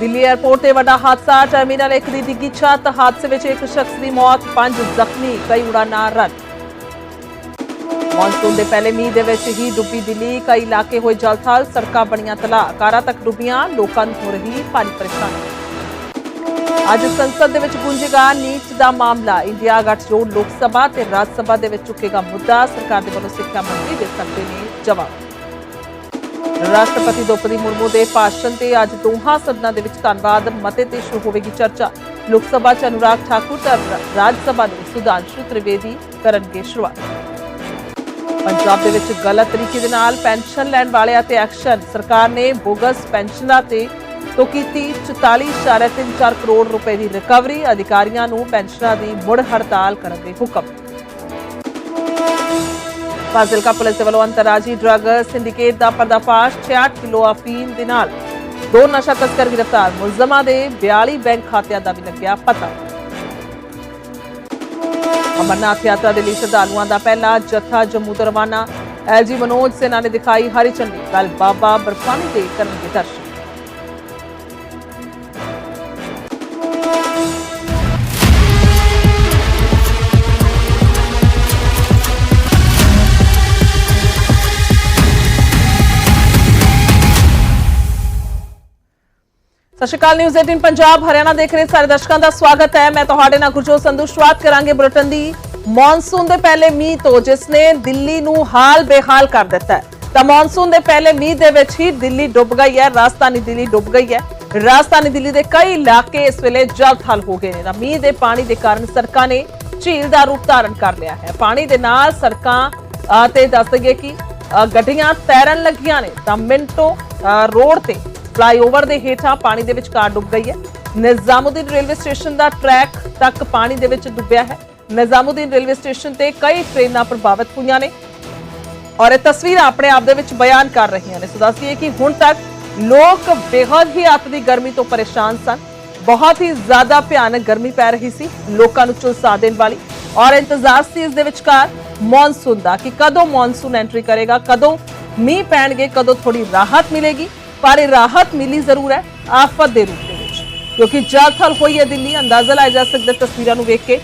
Delhi airport ਤੇ ਵੱਡਾ ਹਾਦਸਾ ਟਰਮੀਨਲ 1 ਦੀ ਡਿੱਗੀ ਛੱਤ, ਹਾਦਸੇ ਵਿੱਚ ਇੱਕ ਸ਼ਖਸ ਦੀ ਮੌਤ, ਪੰਜ ਜ਼ਖਮੀ, ਕਈ ਉਡਾਨਾਂ ਰੱਦ। ਮੌਨਸੂਨ ਦੇ ਪਹਿਲੇ ਮੀਂਹ ਦੇ ਵਿੱਚ ਹੀ ਡੁੱਬੀ ਦਿੱਲੀ, ਕਈ ਇਲਾਕੇ ਹੋਏ ਜਲਥਲ, ਸੜਕਾਂ ਬਣੀਆਂ ਤਲਾਹ ਕਾਰਾਂ ਤੱਕ ਡੁੱਬੀਆਂ, ਲੋਕਾਂ ਨੂੰ ਹੋ ਰਹੀ ਭਾਰੀ ਪਰੇਸ਼ਾਨੀ। ਅੱਜ ਸੰਸਦ ਦੇ ਵਿੱਚ ਗੁੰਜੇਗਾ ਨੀਟ ਦਾ ਮਾਮਲਾ। ਇੰਡੀਆ ਗੱਠਜੋੜ ਲੋਕ ਸਭਾ ਤੇ ਰਾਜ ਸਭਾ ਦੇ ਵਿੱਚ ਚੁੱਕੇਗਾ ਮੁੱਦਾ। ਸਰਕਾਰ ਦੇ ਵੱਲੋਂ ਸਿੱਖਿਆ ਮੰਤਰੀ ਦੇ ਸਕਦੇ ਨੇ ਜਵਾਬ। ਰਾਸ਼ਟਰਪਤੀ ਦ੍ਰੋਪਦੀ ਮੁਰਮੂ ਦੇ ਭਾਸ਼ਣ ਤੇ ਅੱਜ ਦੋਹਾਂ ਸਦਨਾਂ ਦੇ ਵਿੱਚ ਧੰਨਵਾਦ, ਮਤੇ ਤੇ ਸ਼ੁਰੂ ਹੋਵੇਗੀ ਚਰਚਾ। ਲੋਕ ਸਭਾ ਚ ਅਨੁਰਾਗ ਠਾਕੁਰ ਤੇ ਰਾਜ ਸਭਾ ਦੇ ਵਿੱਚ ਤ੍ਰਿਵੇਦੀ ਕਰਨਗੇ ਸ਼ੁਰੂਆਤ। ਪੰਜਾਬ ਦੇ ਵਿੱਚ ਗਲਤ ਤਰੀਕੇ ਦੇ ਨਾਲ ਪੈਨਸ਼ਨ ਲੈਣ ਵਾਲਿਆਂ ਤੇ ਐਕਸ਼ਨ। ਸਰਕਾਰ ਨੇ ਬੋਗਸ ਪੈਨਸ਼ਨਾਂ ਤੇ ਤੋਂ ਕੀਤੀ 44.34 ਕਰੋੜ ਰੁਪਏ ਦੀ ਰਿਕਵਰੀ। ਅਧਿਕਾਰੀਆਂ ਨੂੰ ਪੈਨਸ਼ਨਾਂ ਦੀ ਮੁੜ ਹੜਤਾਲ ਕਰਨ ਦੇ ਹੁਕਮ। ਫਾਜ਼ਿਲਕਾ ਪੁਲਿਸ ਦੇ ਵੱਲੋਂ ਅੰਤਰਰਾਜੀ ਡਰੱਗ ਸਿੰਡੀਕੇਟ ਦਾ ਪਰਦਾਫਾਸ਼ 66 ਕਿਲੋ ਅਫੀਮ ਦੇ ਨਾਲ। ਦੋ ਨਸ਼ਾ ਤਸਕਰ ਗ੍ਰਿਫਤਾਰ, ਮੁਲਜ਼ਮਾਂ ਦੇ 42 ਬੈਂਕ ਖਾਤਿਆਂ ਦਾ ਵੀ ਲੱਗਿਆ ਪਤਾ। ਅਮਰਨਾਥ ਯਾਤਰਾ ਦੇ ਲਈ ਸ਼ਰਧਾਲੂਆਂ ਦਾ ਪਹਿਲਾ ਜਥਾ ਜੰਮੂ ਤੋਂ ਰਵਾਨਾ ਐਲਜੀ ਮਨੋਜ ਸੇਨਾ ਨੇ ਦਿਖਾਈ ਹਰੀ ਝੰਡੀ। ਕੱਲ ਬਾਬਾ ਬਰਫਾਨੀ ਦੇ ਕਰਨਗੇ ਦਰਸ਼ਨ। ਸਤਿ ਸ਼੍ਰੀ ਅਕਾਲ ਨਿਊਜ਼ 18 ਪੰਜਾਬ, ਹਰਿਆਣਾ ਦੇਖ ਰਹੇ ਸਾਰੇ ਦਰਸ਼ਕਾਂ ਦਾ ਸਵਾਗਤ ਹੈ। ਮੈਂ ਤੁਹਾਡੇ ਨਾਲ ਗੁਰਜੋਤ ਸੰਧੂ, ਸ਼ੁਰੂਆਤ ਕਰਾਂਗੇ ਬੁਲੇਟਿਨ ਦੀ। ਮੌਨਸੂਨ ਦੇ ਪਹਿਲੇ ਮੀਂਹ ਤੋਂ ਜਿਸ ਨੇ ਦਿੱਲੀ ਨੂੰ ਹਾਲ ਬੇਹਾਲ ਕਰ ਦਿੱਤਾ ਤਾਂ ਮੌਨਸੂਨ ਦੇ ਪਹਿਲੇ ਮੀਂਹ ਦੇ ਵਿੱਚ ਹੀ ਦਿੱਲੀ ਡੁੱਬ ਗਈ ਹੈ, ਰਾਜਧਾਨੀ ਦਿੱਲੀ ਡੁੱਬ ਗਈ ਹੈ। ਰਾਜਧਾਨੀ ਦਿੱਲੀ ਦੇ ਕਈ ਇਲਾਕੇ ਇਸ ਵੇਲੇ ਜਲ-ਥਲ ਹੋ ਗਏ ਨੇ। ਤਾਂ ਮੀਂਹ ਦੇ ਪਾਣੀ ਦੇ ਕਾਰਨ ਸੜਕਾਂ ਨੇ ਝੀਲ ਦਾ ਰੂਪ ਧਾਰਨ ਕਰ ਲਿਆ ਹੈ। ਪਾਣੀ ਦੇ ਨਾਲ ਸੜਕਾਂ ਤੇ ਦੱਸ ਦਈਏ ਕਿ ਗੱਡੀਆਂ ਤੈਰਨ ਲੱਗੀਆਂ ਨੇ। ਤਾਂ ਮਿੰਟੋ ਰੋਡ ਤੇ ਫਲਾਈਓਵਰ ਦੇ ਹੇਠਾਂ ਪਾਣੀ ਦੇ ਵਿੱਚ ਕਾਰ ਡੁੱਬ ਗਈ ਹੈ। ਨਿਜ਼ਾਮੁਦੀਨ ਰੇਲਵੇ ਸਟੇਸ਼ਨ ਦਾ ਟਰੈਕ ਤੱਕ ਪਾਣੀ ਦੇ ਵਿੱਚ ਡੁੱਬਿਆ ਹੈ। ਨਿਜ਼ਾਮੁਦੀਨ ਰੇਲਵੇ ਸਟੇਸ਼ਨ ਤੇ ਕਈ ਟ੍ਰੇਨਾਂ ਪ੍ਰਭਾਵਿਤ ਹੋਈਆਂ ਨੇ। ਔਰ ਇਹ ਤਸਵੀਰਾਂ ਆਪਣੇ ਆਪ ਦੇ ਵਿੱਚ ਬਿਆਨ ਕਰ ਰਹੀਆਂ ਨੇ। ਸੋ ਦੱਸੀਏ ਕਿ ਹੁਣ ਤੱਕ ਲੋਕ ਬੇਹੱਦ ਹੀ ਅੱਤ ਦੀ ਗਰਮੀ ਤੋਂ ਪਰੇਸ਼ਾਨ ਸਨ। ਬਹੁਤ ਹੀ ਜ਼ਿਆਦਾ ਭਿਆਨਕ ਗਰਮੀ ਪੈ ਰਹੀ ਸੀ ਲੋਕਾਂ ਨੂੰ ਝੁਲਸਾ ਦੇਣ ਵਾਲੀ। ਔਰ ਇੰਤਜ਼ਾਰ ਸੀ ਇਸ ਦੇ ਵਿਚਕਾਰ ਮੌਨਸੂਨ ਦਾ ਕਿ ਕਦੋਂ ਮੌਨਸੂਨ ਐਂਟਰੀ ਕਰੇਗਾ, ਕਦੋਂ ਮੀਂਹ ਪੈਣਗੇ, ਕਦੋਂ ਥੋੜੀ ਰਾਹਤ ਮਿਲੇਗੀ। ਪਰ ਇਹ ਰਾਹਤ ਮਿਲੀ ਜ਼ਰੂਰ ਹੈ ਆਫਤ ਦੇ ਰੂਪ ਦੇ ਵਿੱਚ। ਕਿਉਂਕਿ ਜਲ ਜਲਥਲ ਹੋਈ ਹੈ ਦਿੱਲੀ, ਅੰਦਾਜ਼ਾ ਲਾਇਆ ਜਾ ਸਕਦਾ ਤਸਵੀਰਾਂ ਨੂੰ ਵੇਖ ਕੇ।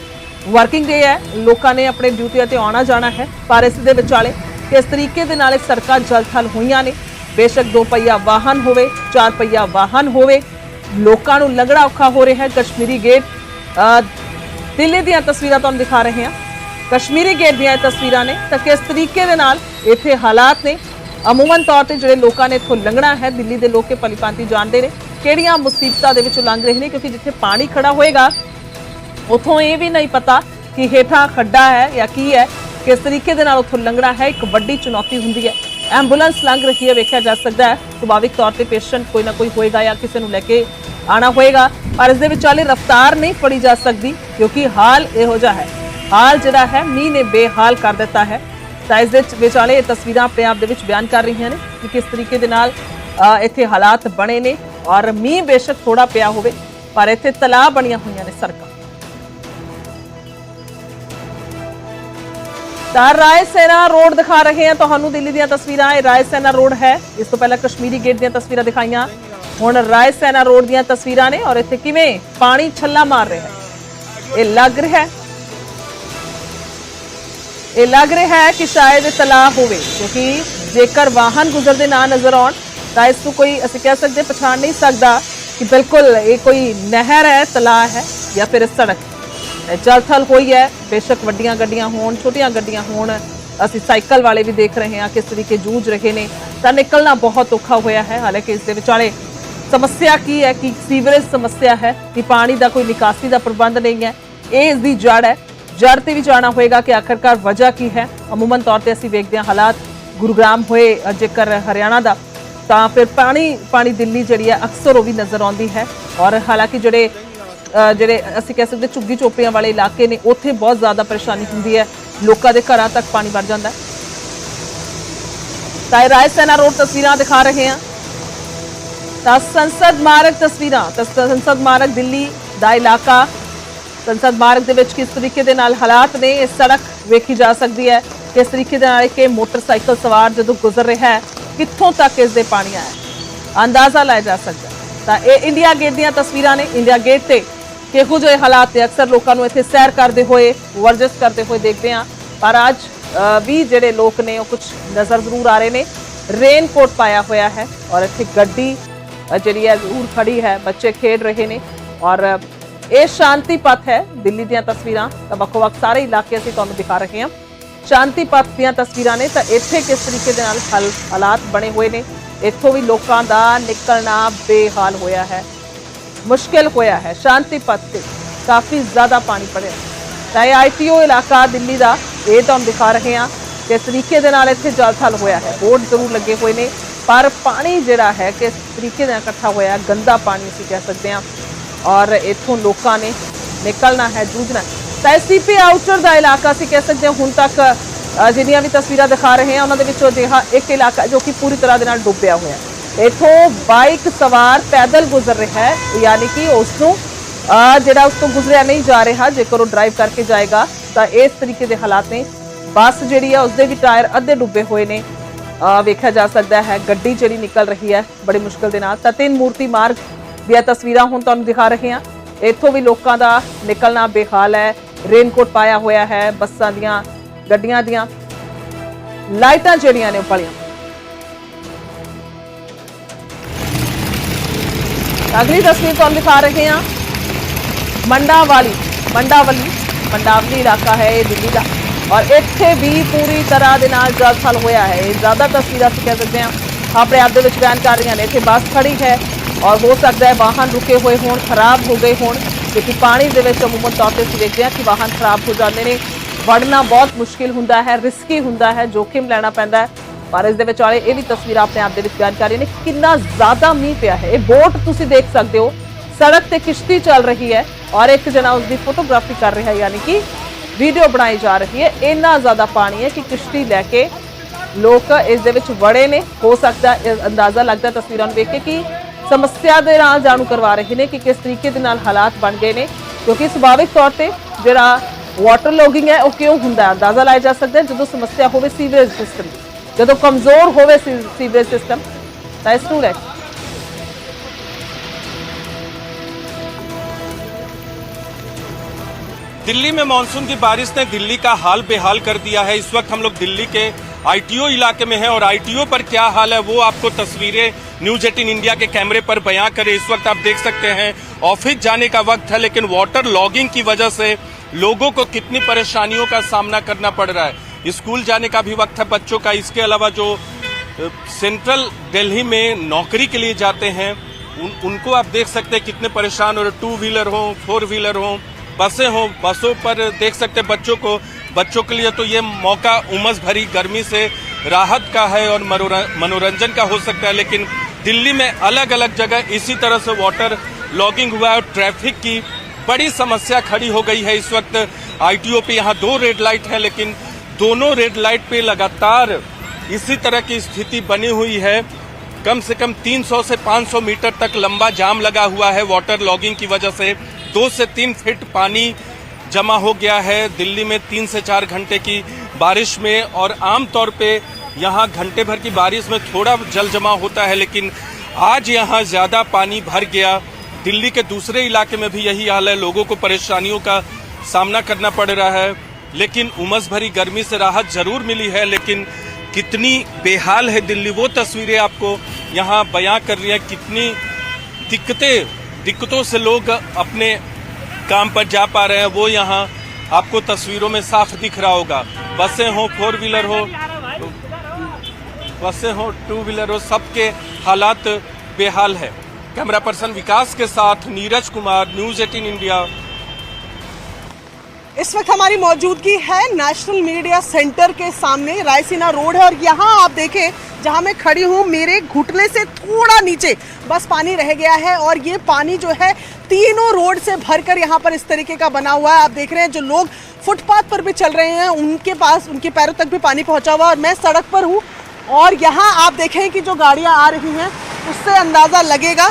ਵਰਕਿੰਗ ਡੇ ਹੈ, ਲੋਕਾਂ ਨੇ ਆਪਣੇ ਡਿਊਟੀਆਂ ਤੇ ਆਉਣਾ ਜਾਣਾ ਹੈ, ਪਰ ਇਸ ਦੇ ਵਿਚਾਲੇ ਕਿਸ ਤਰੀਕੇ ਦੇ ਨਾਲ ਇਹ ਸੜਕਾਂ ਜਲ ਥਲ ਹੋਈਆਂ ਨੇ? ਬੇਸ਼ੱਕ ਦੋ ਪਹੀਆ ਵਾਹਨ ਹੋਵੇ, ਚਾਰ ਪਹੀਆ ਵਾਹਨ ਹੋਵੇ, ਲੋਕਾਂ ਨੂੰ ਲੰਘਣਾ ਔਖਾ ਹੋ ਰਿਹਾ ਹੈ। ਕਸ਼ਮੀਰੀ ਗੇਟ ਦਿੱਲੀ ਦੀਆਂ ਤਸਵੀਰਾਂ ਤੁਹਾਨੂੰ ਦਿਖਾ ਰਹੇ ਹਾਂ। ਕਸ਼ਮੀਰੀ ਗੇਟ ਦੀਆਂ ਇਹ ਤਸਵੀਰਾਂ ਨੇ ਤਾਂ ਕਿਸ ਤਰੀਕੇ ਦੇ ਨਾਲ ਇੱਥੇ ਹਾਲਾਤ ਨੇ? ਅਮੂਮਨ ਤੌਰ ਤੇ ਜਿਹੜੇ ਲੋਕਾਂ ਨੇ ਇੱਥੋਂ ਲੰਘਣਾ ਹੈ, ਦਿੱਲੀ ਦੇ ਲੋਕ ਇਹ ਭਲੀਭਾਂਤੀ ਜਾਣਦੇ ਨੇ, ਕਿਹੜੀਆਂ ਮੁਸੀਬਤਾਂ ਦੇ ਵਿੱਚੋਂ ਲੰਘ ਰਹੇ ਨੇ, ਕਿਉਂਕਿ ਜਿੱਥੇ ਪਾਣੀ ਖੜਾ ਹੋਏਗਾ, ਉਥੋਂ ਇਹ ਵੀ ਨਹੀਂ ਪਤਾ ਕਿ ਹੇਠਾਂ ਖੱਡਾ ਹੈ ਜਾਂ ਕੀ ਹੈ, ਕਿਸ ਤਰੀਕੇ ਦੇ ਨਾਲ ਉਥੋਂ ਲੰਘਣਾ ਹੈ, ਇੱਕ ਵੱਡੀ ਚੁਣੌਤੀ ਹੁੰਦੀ ਹੈ। ਐਂਬੂਲੈਂਸ ਲੰਘ ਰਹੀ ਹੈ, ਵੇਖਿਆ ਜਾ ਸਕਦਾ ਹੈ, ਸੁਭਾਵਿਕ ਤੌਰ ਤੇ ਪੇਸ਼ੈਂਟ ਕੋਈ ਨਾ ਕੋਈ ਹੋਏਗਾ ਜਾਂ ਕਿਸੇ ਨੂੰ ਲੈ ਕੇ ਆਣਾ ਹੋਏਗਾ, ਪਰ ਇਸ ਦੇ ਵਿਚਾਲੇ ਰਫ਼ਤਾਰ ਨਹੀਂ ਫੜੀ ਜਾ ਸਕਦੀ, ਕਿਉਂਕਿ ਹਾਲ ਇਹੋ ਜਿਹਾ ਹੈ। ਹਾਲ ਜਿਹੜਾ ਹੈ, ਮੀਂਹ ਨੇ ਬੇਹਾਲ ਕਰ ਦਿੱਤਾ ਹੈ। ਤਾਂ ਇਸ ਦੇ ਵਿਚਾਲੇ ਇਹ ਤਸਵੀਰਾਂ ਆਪਣੇ ਆਪ ਦੇ ਵਿੱਚ ਬਿਆਨ ਕਰ ਰਹੀਆਂ ਨੇ ਕਿ ਕਿਸ ਤਰੀਕੇ ਦੇ ਨਾਲ ਇੱਥੇ ਹਾਲਾਤ ਬਣੇ ਨੇ ਔਰ ਮੀਂਹ ਬੇਸ਼ੱਕ ਥੋੜਾ ਪਿਆ ਹੋਵੇ, ਪਰ ਇੱਥੇ ਤਲਾਅ ਬਣੀਆਂ ਹੋਈਆਂ ਨੇ ਸੜਕਾਂ। ਤਾਂ ਰਾਏ ਸੈਨਾ ਰੋਡ ਦਿਖਾ ਰਹੇ ਹਾਂ ਤੁਹਾਨੂੰ, ਦਿੱਲੀ ਦੀਆਂ ਤਸਵੀਰਾਂ, ਇਹ ਰਾਏ ਸੈਨਾ ਰੋਡ ਹੈ। ਇਸ ਤੋਂ ਪਹਿਲਾਂ ਕਸ਼ਮੀਰੀ ਗੇਟ ਦੀਆਂ ਤਸਵੀਰਾਂ ਦਿਖਾਈਆਂ। ਹੁਣ ਰਾਏ ਸੈਨਾ ਰੋਡ ਦੀਆਂ ਤਸਵੀਰਾਂ ਨੇ ਔਰ ਇੱਥੇ ਕਿਵੇਂ ਪਾਣੀ ਛੱਲਾ ਮਾਰ ਰਿਹਾ ਹੈ। ਇਹ ਲੱਗ ਰਿਹਾ ਹੈ ਇਹ ਲੱਗ ਰਿਹਾ ਹੈ ਕਿ ਸ਼ਾਇਦ ਇਹ ਤਲਾਅ ਹੋਵੇ, ਕਿਉਂਕਿ ਜੇਕਰ ਵਾਹਨ ਗੁਜ਼ਰਦੇ ਨਾ ਨਜ਼ਰ ਆਉਣ, ਤਾਂ ਇਸ ਨੂੰ ਕੋਈ, ਅਸੀਂ ਕਹਿ ਸਕਦੇ, ਪਛਾਣ ਨਹੀਂ ਸਕਦਾ ਕਿ ਬਿਲਕੁਲ ਇਹ ਕੋਈ ਨਹਿਰ ਹੈ ਤਲਾਅ ਹੈ ਜਾਂ ਫਿਰ ਸੜਕ ਹੈ। ਇਹ ਜਲਥਲ ਹੋਈ ਹੈ, ਬੇਸ਼ੱਕ ਵੱਡੀਆਂ ਗੱਡੀਆਂ ਹੋਣ, ਛੋਟੀਆਂ ਗੱਡੀਆਂ ਹੋਣ, ਅਸੀਂ ਸਾਈਕਲ ਵਾਲੇ ਵੀ ਦੇਖ ਰਹੇ ਹਾਂ ਕਿਸ ਤਰੀਕੇ ਜੂਝ ਰਹੇ ਨੇ ਤਾਂ ਨਿਕਲਣਾ ਬਹੁਤ ਔਖਾ ਹੋਇਆ ਹੈ, ਹਾਲਾਂਕਿ ਇਸ ਦੇ ਵਿਚਾਲੇ ਸਮੱਸਿਆ ਕੀ ਹੈ, ਕਿ ਸੀਵਰੇਜ ਸਮੱਸਿਆ ਹੈ, ਕਿ ਪਾਣੀ ਦਾ ਕੋਈ ਨਿਕਾਸੀ ਦਾ ਪ੍ਰਬੰਧ ਨਹੀਂ ਹੈ ਇਹ ਇਸ ਦੀ ਜੜ ਹੈ ਜੜ ਤੇ ਵੀ ਜਾਣਾ ਹੋਏਗਾ ਕਿ ਆਖਰਕਾਰ ਵਜ੍ਹਾ ਕੀ ਹੈ। ਅਮੂਮਨ ਤੌਰ ਤੇ ਅਸੀਂ ਵੇਖਦੇ ਹਾਂ ਹਾਲਾਤ ਗੁਰੂਗ੍ਰਾਮ ਹੋਏ ਜੇਕਰ ਹਰਿਆਣਾ ਦਾ, ਤਾਂ ਫਿਰ ਪਾਣੀ ਪਾਣੀ ਦਿੱਲੀ ਜਿਹੜੀ ਹੈ ਅਕਸਰ ਉਹ ਵੀ ਨਜ਼ਰ ਆਉਂਦੀ ਹੈ। ਔਰ ਹਾਲਾਂਕਿ ਜਿਹੜੇ ਜਿਹੜੇ ਅਸੀਂ ਕਹਿ ਸਕਦੇ ਝੁੱਗੀ ਚੋਪੀਆਂ ਵਾਲੇ ਇਲਾਕੇ ਨੇ, ਉੱਥੇ ਬਹੁਤ ਜ਼ਿਆਦਾ ਪਰੇਸ਼ਾਨੀ ਹੁੰਦੀ ਹੈ। ਲੋਕਾਂ ਦੇ ਘਰਾਂ ਤੱਕ ਪਾਣੀ ਵੜ ਜਾਂਦਾ ਹੈ। ਤਾਂ ਇਹ ਰਾਏ ਸੈਨਾ ਰੋਡ ਤਸਵੀਰਾਂ ਦਿਖਾ ਰਹੇ ਹਾਂ। ਤਾਂ ਸੰਸਦ ਮਾਰਗ ਤਸਵੀਰਾਂ, ਤਾਂ ਸੰਸਦ ਮਾਰਗ ਦਿੱਲੀ ਦਾ ਇਲਾਕਾ ਸੰਸਦ ਮਾਰਗ ਦੇ ਵਿੱਚ ਕਿਸ ਤਰੀਕੇ ਦੇ ਨਾਲ ਹਾਲਾਤ ਨੇ, ਇਹ ਸੜਕ ਵੇਖੀ ਜਾ ਸਕਦੀ ਹੈ। ਕਿਸ ਤਰੀਕੇ ਦੇ ਨਾਲ ਕਿ ਮੋਟਰਸਾਈਕਲ ਸਵਾਰ ਜਦੋਂ ਗੁਜ਼ਰ ਰਿਹਾ ਹੈ, ਕਿੱਥੋਂ ਤੱਕ ਇਸ ਦੇ ਪਾਣੀ ਆਇਆ ਅੰਦਾਜ਼ਾ ਲਾਇਆ ਜਾ ਸਕਦਾ ਤਾਂ ਇਹ ਇੰਡੀਆ ਗੇਟ ਦੀਆਂ ਤਸਵੀਰਾਂ ਨੇ। ਇੰਡੀਆ ਗੇਟ ਤੇ ਕਿਹੋ ਜਿਹੇ ਹਾਲਾਤ ਨੇ? ਅਕਸਰ ਲੋਕਾਂ ਨੂੰ ਇੱਥੇ ਸੈਰ ਕਰਦੇ ਹੋਏ, ਵਰਜਿਸ਼ ਕਰਦੇ ਹੋਏ ਦੇਖਦੇ ਹਾਂ। ਪਰ ਅੱਜ ਵੀ ਜਿਹੜੇ ਲੋਕ ਨੇ, ਉਹ ਕੁਝ ਨਜ਼ਰ ਜ਼ਰੂਰ ਆ ਰਹੇ ਨੇ। ਰੇਨ ਕੋਟ ਪਾਇਆ ਹੋਇਆ ਹੈ ਔਰ ਇੱਥੇ ਗੱਡੀ ਜਿਹੜੀ ਹੈ ਜ਼ਰੂਰ ਖੜੀ ਹੈ। ਬੱਚੇ ਖੇਡ ਰਹੇ ਨੇ ਔਰ ਇਹ ਸ਼ਾਂਤੀ ਪਥ ਹੈ ਦਿੱਲੀ ਦੀਆਂ ਤਸਵੀਰਾਂ। ਤਾਂ ਵੱਖੋ ਵੱਖ ਸਾਰੇ ਇਲਾਕੇ ਅਸੀਂ ਤੁਹਾਨੂੰ ਦਿਖਾ ਰਹੇ ਹਾਂ। ਸ਼ਾਂਤੀ ਪਥ ਦੀਆਂ ਤਸਵੀਰਾਂ ਨੇ ਤਾਂ ਇੱਥੇ ਕਿਸ ਤਰੀਕੇ ਦੇ ਨਾਲ ਹਲ ਹਾਲਾਤ ਬਣੇ ਹੋਏ ਨੇ? ਇੱਥੋਂ ਵੀ ਲੋਕਾਂ ਦਾ ਨਿਕਲਣਾ ਬੇਹਾਲ ਹੋਇਆ ਹੈ। ਮੁਸ਼ਕਿਲ ਹੋਇਆ ਹੈ। ਸ਼ਾਂਤੀ ਪਥ ਤੇ ਕਾਫੀ ਜ਼ਿਆਦਾ ਪਾਣੀ ਪੜਿਆ। ਤਾਂ ਇਹ ਆਈਟੀਓ ਇਲਾਕਾ ਦਿੱਲੀ ਦਾ ਇਹ ਤੁਹਾਨੂੰ ਦਿਖਾ ਰਹੇ ਹਾਂ ਕਿ ਤਰੀਕੇ ਦੇ ਨਾਲ ਇੱਥੇ ਜਲ ਥਲ ਹੋਇਆ ਹੈ। ਬੋਰਡ ਜ਼ਰੂਰ ਲੱਗੇ ਹੋਏ ਨੇ ਪਰ ਪਾਣੀ ਜਿਹੜਾ ਹੈ ਕਿਸ ਤਰੀਕੇ ਨਾਲ ਇਕੱਠਾ ਹੋਇਆ ਹੈ, ਗੰਦਾ ਪਾਣੀ ਅਸੀਂ ਕਹਿ ਸਕਦੇ ਹਾਂ। ਔਰ ਇੱਥੋਂ ਲੋਕਾਂ ਨੇ ਨਿਕਲਣਾ ਹੈ ਜੂਝਣਾ ਹੈ। ਤਾਂ ਸੀਪੀ ਆਊਟਰ ਦਾ ਇਲਾਕਾ ਅਸੀਂ ਕਹਿ ਸਕਦੇ ਹਾਂ ਹੁਣ ਤੱਕ ਅ, ਵੀ ਤਸਵੀਰਾਂ ਦਿਖਾ ਰਹੇ ਹਾਂ ਉਹਨਾਂ ਦੇ ਵਿੱਚੋਂ ਅਜਿਹਾ ਇੱਕ ਇਲਾਕਾ ਜੋ ਕਿ ਪੂਰੀ ਤਰ੍ਹਾਂ ਦੇ ਨਾਲ ਡੁੱਬਿਆ ਹੋਇਆ ਹੈ। ਇਥੋਂ ਬਾਈਕ ਸਵਾਰ ਪੈਦਲ ਗੁਜ਼ਰ ਰਿਹਾ ਹੈ ਯਾਨੀ ਕਿ ਉਸ ਨੂੰ ਜਿਹੜਾ ਉਸ ਤੋਂ ਗੁਜ਼ਰਿਆ ਨਹੀਂ ਜਾ ਰਿਹਾ ਜੇਕਰ ਉਹ ਡਰਾਈਵ ਕਰਕੇ ਜਾਏਗਾ ਤਾਂ ਇਸ ਤਰੀਕੇ ਦੇ ਹਾਲਾਤ ਨੇ। ਬੱਸ ਜਿਹੜੀ ਹੈ ਉਸਦੇ ਵੀ ਟਾਇਰ ਅੱਧੇ ਡੁੱਬੇ ਹੋਏ ਨੇ। ਅ, ਵੇਖਿਆ ਜਾ ਸਕਦਾ ਹੈ ਗੱਡੀ ਜਿਹੜੀ ਨਿਕਲ ਰਹੀ ਹੈ ਬੜੀ ਮੁਸ਼ਕਲ ਦੇ ਨਾਲ। ਤਾਂ ਤਿੰਨ ਮੂਰਤੀ ਮਾਰਗ ਦੀਆਂ ਤਸਵੀਰਾਂ ਹੁਣ ਤੁਹਾਨੂੰ ਦਿਖਾ ਰਹੇ ਹਾਂ। ਇੱਥੋਂ ਵੀ ਲੋਕਾਂ ਦਾ ਨਿਕਲਣਾ ਬੇਹਾਲ ਹੈ। ਰੇਨਕੋਟ ਪਾਇਆ ਹੋਇਆ ਹੈ ਬੱਸਾਂ ਦੀਆਂ, ਗੱਡੀਆਂ ਦੀਆਂ। ਲਾਈਟਾਂ ਜਿਹੜੀਆਂ ਨੇ ਉਹ ਪਲੀਆਂ। ਅਗਲੀ ਤਸਵੀਰ ਤੁਹਾਨੂੰ ਦਿਖਾ ਰਹੇ ਹਾਂ। ਮੰਡਾਵਾਲੀ, ਮੰਡਾਵਲੀ ਮੰਡਾਵਲੀ ਇਲਾਕਾ ਹੈ ਇਹ ਦਿੱਲੀ ਦਾ। ਔਰ ਇੱਥੇ ਵੀ ਪੂਰੀ ਤਰ੍ਹਾਂ ਦੇ ਨਾਲ ਜਲ ਥਲ ਹੋਇਆ ਹੈ। ਇਹ ਜ਼ਿਆਦਾ ਤਸਵੀਰਾਂ ਅਸੀਂ ਕਹਿ ਸਕਦੇ ਹਾਂ। ਆਪਣੇ ਆਪ ਦੇ ਵਿੱਚ ਬਿਆਨ ਕਰ ਰਹੀਆਂ ਨੇ। ਇੱਥੇ ਬੱਸ ਖੜੀ ਹੈ। ਔਰ ਹੋ ਸਕਦਾ ਹੈ ਵਾਹਨ ਰੁਕੇ ਹੋਏ ਹੋਣ, ਖਰਾਬ ਹੋ ਗਏ ਹੋਣ, ਕਿਉਂਕਿ ਪਾਣੀ ਦੇ ਵਿੱਚ ਅਮੂਮਨ ਤੌਰ ਤੇ ਅਸੀਂ ਦੇਖਦੇ ਹਾਂ ਕਿ ਵਾਹਨ ਖਰਾਬ ਹੋ ਜਾਂਦੇ ਨੇ। ਵੜਨਾ ਬਹੁਤ ਮੁਸ਼ਕਿਲ ਹੁੰਦਾ ਹੈ ਰਿਸਕੀ ਹੁੰਦਾ ਹੈ, ਜੋਖਿਮ ਲੈਣਾ ਪੈਂਦਾ ਹੈ। ਪਰ ਇਸ ਦੇ ਵਿੱਚ ਵਾਲੇ ਇਹ ਵੀ ਤਸਵੀਰਾਂ ਆਪਣੇ ਆਪ ਦੇ ਵਿੱਚ ਬਿਆਨ ਕਰ ਰਹੀਆਂ ਨੇ ਕਿੰਨਾ ਜ਼ਿਆਦਾ ਮੀਂਹ ਪਿਆ ਹੈ। ਇਹ ਬੋਟ ਤੁਸੀਂ ਦੇਖ ਸਕਦੇ ਹੋ, ਸੜਕ ਤੇ ਕਿਸ਼ਤੀ ਚੱਲ ਰਹੀ ਹੈ ਔਰ ਇੱਕ ਜਣਾ ਉਸ ਦੀ ਫੋਟੋਗ੍ਰਾਫੀ ਕਰ ਰਿਹਾ ਹੈ, ਯਾਨੀ ਕਿ ਵੀਡੀਓ ਬਣਾਈ ਜਾ ਰਹੀ ਹੈ। ਇੰਨਾ ਜ਼ਿਆਦਾ ਪਾਣੀ ਹੈ ਕਿ ਕਿਸ਼ਤੀ ਲੈ ਕੇ ਲੋਕ ਇਸ ਦੇ ਵਿੱਚ ਵੜੇ ਨੇ। ਹੋ ਸਕਦਾ ਅੰਦਾਜ਼ਾ ਲੱਗਦਾ ਤਸਵੀਰਾਂ ਨੂੰ ਵੇਖ ਕੇ ਕਿ ਸਮੱਸਿਆ ਦੇ ਨਾਲ ਜਾਣੂ ਕਰਵਾ ਰਹੇ ਨੇ ਕਿ ਕਿਸ ਤਰੀਕੇ ਦੇ ਨਾਲ ਹਾਲਾਤ ਬਣ ਗਏ ਨੇ ਕਿਉਂਕਿ ਸੁਭਾਵਿਕ ਤੌਰ ਤੇ ਜਿਹੜਾ ਵਾਟਰ ਲੋਗਿੰਗ ਹੈ ਉਹ ਕਿਉਂ ਹੁੰਦਾ ਹੈ ਅੰਦਾਜ਼ਾ ਲਾਇਆ ਜਾ ਸਕਦਾ ਹੈ ਜਦੋਂ ਸਮੱਸਿਆ ਹੋਵੇ ਸੀਵਰੇਜ ਸਿਸਟਮ ਜਦੋਂ ਕਮਜ਼ੋਰ ਹੋਵੇ ਸੀ- ਸੀਵਰੇਜ ਸਿਸਟਮ ਤਾਂ ਇਸ ਨੂੰ ਲੈ ਕੇ दिल्ली में मानसून की बारिश ने दिल्ली का हाल बेहाल कर दिया है इस वक्त हम लोग दिल्ली के आईटीओ इलाके में है और आईटीओ पर क्या हाल है वो आपको तस्वीरें न्यूज़ 18 इंडिया के कैमरे पर बयां करें इस वक्त आप देख सकते हैं ऑफ़िस जाने का वक्त है लेकिन वाटर लॉगिंग की वजह से लोगों को कितनी परेशानियों का सामना करना पड़ रहा है। स्कूल जाने का भी वक्त है बच्चों का। इसके अलावा जो सेंट्रल दिल्ली में नौकरी के लिए जाते हैं उन, उनको आप देख सकते हैं कितने परेशान हो। टू व्हीलर हो फोर व्हीलर हो बसें हो बसों पर देख सकते हैं बच्चों को। बच्चों के लिए तो ये मौका उमस भरी गर्मी से राहत का है और मनोरंजन का हो सकता है, लेकिन दिल्ली में अलग अलग जगह इसी तरह से वाटर लॉगिंग हुआ है और ट्रैफ़िक की बड़ी समस्या खड़ी हो गई है। इस वक्त आईटीओ पे यहाँ दो रेड लाइट है, लेकिन दोनों रेड लाइट पे लगातार इसी तरह की स्थिति बनी हुई है। कम से कम 300 से 500 मीटर तक लंबा जाम लगा हुआ है। वाटर लॉगिंग की वजह से दो से तीन फीट पानी जमा हो गया है। दिल्ली में तीन से चार घंटे की बारिश में और आम तौर पे यहाँ घंटे भर की बारिश में थोड़ा जल जमा होता है, लेकिन आज यहाँ ज़्यादा पानी भर गया। दिल्ली के दूसरे इलाके में भी यही हाल है। लोगों को परेशानियों का सामना करना पड़ रहा है, लेकिन उमस भरी गर्मी से राहत ज़रूर मिली है, लेकिन कितनी बेहाल है दिल्ली। वो तस्वीरें आपको यहाँ बयां कर रही है। कितनी दिक्कतें, दिक्कतों से लोग अपने काम पर जा पा रहे हैं, वो यहाँ आपको तस्वीरों में साफ़ दिख रहा होगा। बसें हो, फोर व्हीलर हो, बसें हो, टू व्हीलर हो, सबके हालात बेहाल है। कैमरा पर्सन विकास के साथ नीरज कुमार, न्यूज़ 18 इंडिया। इस वक्त हमारी मौजूदगी है नेशनल मीडिया सेंटर के सामने, रायसीना रोड है और यहाँ आप देखें जहाँ मैं खड़ी हूँ, मेरे घुटने से थोड़ा नीचे बस पानी रह गया है और ये पानी जो है तीनों रोड से भरकर यहाँ पर इस तरीके का बना हुआ है। आप देख रहे हैं जो लोग फुटपाथ पर भी चल रहे हैं, उनके पास, उनके पैरों तक भी पानी पहुँचा हुआ और मैं सड़क पर हूँ और यहाँ आप देखें कि जो गाड़ियाँ आ रही हैं, उससे अंदाज़ा लगेगा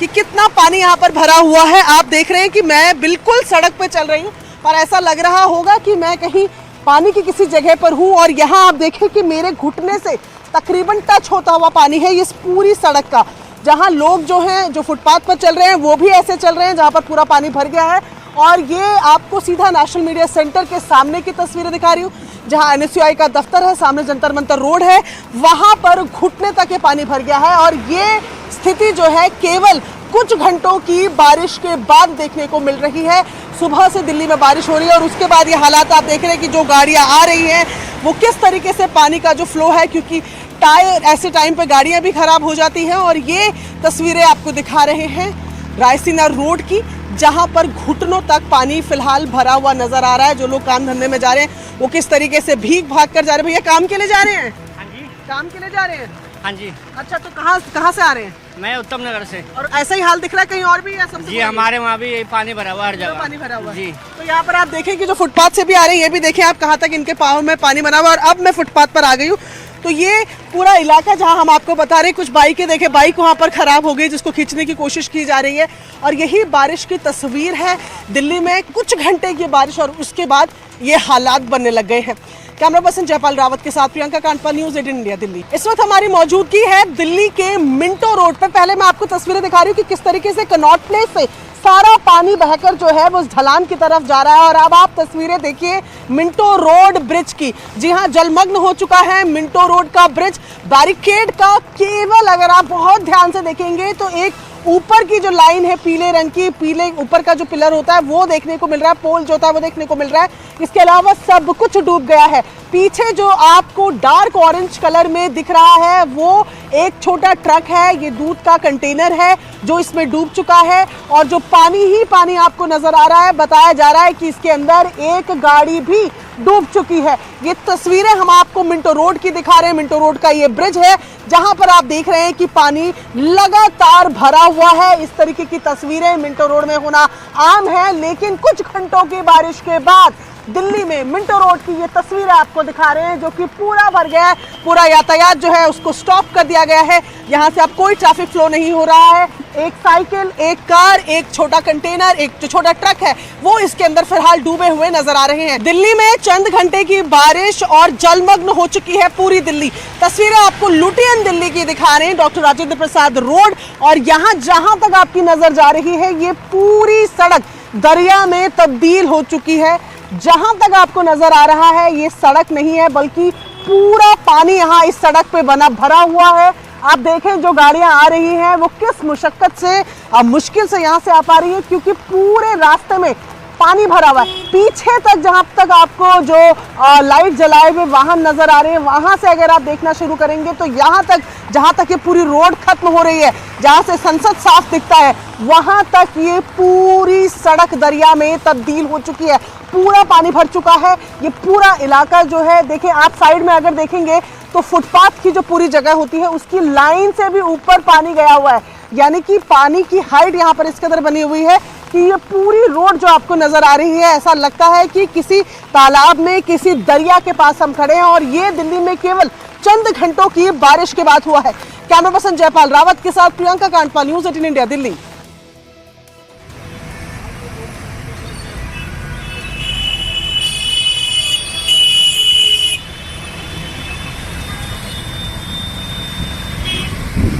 कि कितना पानी यहाँ पर भरा हुआ है। आप देख रहे हैं कि मैं बिल्कुल सड़क पर चल रही हूँ, पर ऐसा लग रहा होगा कि मैं कहीं पानी की किसी जगह पर हूँ और यहाँ आप देखें कि मेरे घुटने से तकरीबन टच होता हुआ पानी है इस पूरी सड़क का, जहाँ लोग जो हैं, जो फुटपाथ पर चल रहे हैं, वो भी ऐसे चल रहे हैं, जहाँ पर पूरा पानी भर गया है। और ये आपको सीधा नेशनल मीडिया सेंटर के सामने की तस्वीरें दिखा रही हूँ, जहाँ एनएसयूआई का दफ्तर है, सामने जंतर मंतर रोड है, वहाँ पर घुटने तक ये पानी भर गया है। और ये स्थिति जो है, केवल कुछ घंटों की बारिश के बाद देखने को मिल रही है। सुबह से दिल्ली में बारिश हो रही है और उसके बाद ये हालात आप देख रहे हैं कि जो गाड़ियाँ आ रही हैं, वो किस तरीके से पानी का जो फ्लो है, क्योंकि टायर ऐसे टाइम पे गाड़ियाँ भी खराब हो जाती हैं और ये तस्वीरें आपको दिखा रहे हैं रायसीना रोड की जहाँ पर घुटनों तक पानी फ़िलहाल भरा हुआ नज़र आ रहा है। जो लोग काम धंधे में जा रहे हैं वो किस तरीके से भीग भाग कर जा रहे हैं? भैया काम के लिए जा रहे हैं? हाँ जी। काम के लिए जा रहे हैं? हाँ जी। अच्छा तो कहाँ कहाँ से आ रहे हैं? मैं उत्तम नगर से। और ऐसा ही हाल दिख रहा है कहीं और भी है सबसे जी हमारे वहाँ भी पानी भरा हुआ हर जगह। पानी भरा हुआ जी। तो यहाँ पर आप देखें कि जो फुटपाथ से भी आ रहे हैं ये भी देखें आप कहाँ तक इनके पाँव में पानी भरा हुआ है। और अब मैं फुटपाथ पर आ गई हूँ। तो ये पूरा इलाका जहाँ हम आपको बता रहे हैं, कुछ बाइकें देखें, बाइक वहाँ पर खराब हो गई जिसको खींचने की कोशिश की जा रही है। और यही बारिश की तस्वीर है, दिल्ली में कुछ घंटे की बारिश और उसके बाद ये हालात बनने लग गए हैं। कैमरा पर्सन जयपाल रावत के साथ Priyanka Kandpal news eighteen India, Delhi. इस वक्त हमारी मौजूदगी है दिल्ली के मिंटो रोड पर। पहले मैं आपको तस्वीरें दिखा रही हूँ कि किस तरीके से कनॉट प्लेस से सारा पानी बहकर जो है वो उस ढलान की तरफ़ जा रहा है और अब आप तस्वीरें देखिए मिंटो रोड ब्रिज की। जी हाँ जलमग्न हो चुका है मिंटो रोड का ब्रिज। बैरिकेड का केवल अगर आप बहुत ध्यान से देखेंगे तो एक ऊपर की जो लाइन है पीले रंग की, पीले ऊपर का जो पिलर होता है, वो देखने को मिल रहा है, पोल जो होता है वो देखने को मिल रहा है। इसके अलावा सब कुछ डूब गया है। पीछे जो आपको डार्क ऑरेंज कलर में दिख रहा है, वो एक छोटा ट्रक है, ये दूध का कंटेनर है, जो इसमें डूब चुका है और जो पानी ही पानी आपको नज़र आ रहा है, बताया जा रहा है कि इसके अंदर एक गाड़ी भी डूब चुकी है। ये तस्वीरें हम आपको मिंटो रोड की दिखा रहे हैं। मिंटो रोड का ये ब्रिज है, जहाँ पर आप देख रहे हैं कि पानी लगातार भरा हुआ है। इस तरीके की तस्वीरें मिंटो रोड में होना आम है, लेकिन कुछ घंटों की बारिश के बाद दिल्ली में मिंटो रोड की ये तस्वीरें आपको दिखा रहे हैं, जो कि पूरा भर गया है। पूरा यातायात जो है, उसको स्टॉप कर दिया गया है। यहाँ से अब कोई ट्रैफ़िक फ्लो नहीं हो रहा है। एक साइकिल, एक कार, एक छोटा कंटेनर, एक जो छोटा ट्रक है, वो इसके अंदर फ़िलहाल डूबे हुए नज़र आ रहे हैं। दिल्ली में चंद घंटे की बारिश और जलमग्न हो चुकी है पूरी दिल्ली। तस्वीरें आपको लुटियन दिल्ली की दिखा रहे हैं, डॉक्टर राजेंद्र प्रसाद रोड। और यहाँ जहाँ तक आपकी नज़र जा रही है, ये पूरी सड़क दरिया में तब्दील हो चुकी है। जहाँ तक आपको नज़र आ रहा है, ये सड़क नहीं है, बल्कि पूरा पानी यहाँ इस सड़क पे बना, भरा हुआ है। आप देखें जो गाड़ियाँ आ रही हैं वो किस मुशक्कत से अ, मुश्किल से यहाँ से आ पा रही है क्योंकि पूरे रास्ते में पानी भरा हुआ है। पीछे तक जहाँ तक आपको जो अ, लाइट जलाए हुए वाहन नज़र आ रहे हैं वहाँ से अगर आप देखना शुरू करेंगे तो यहाँ तक जहाँ तक ये पूरी रोड खत्म हो रही है जहाँ से संसद साफ़ दिखता है वहाँ तक ये पूरी सड़क दरिया में तब्दील हो चुकी है। पूरा पानी भर चुका है। ये पूरा इलाका जो है देखें आप साइड में अगर देखेंगे तो फुटपाथ की जो पूरी जगह होती है, उसकी लाइन से भी ऊपर पानी गया हुआ है। यानी कि पानी की हाइट यहाँ पर इसके अंदर बनी हुई है कि ये पूरी रोड जो आपको नज़र आ रही है, ऐसा लगता है कि किसी तालाब में, किसी दरिया के पास हम खड़े हैं और ये दिल्ली में केवल चंद घंटों की बारिश के बाद हुआ है। कैमरा पर्सन जयपाल रावत के साथ Priyanka Kandpal news eighteen India Delhi.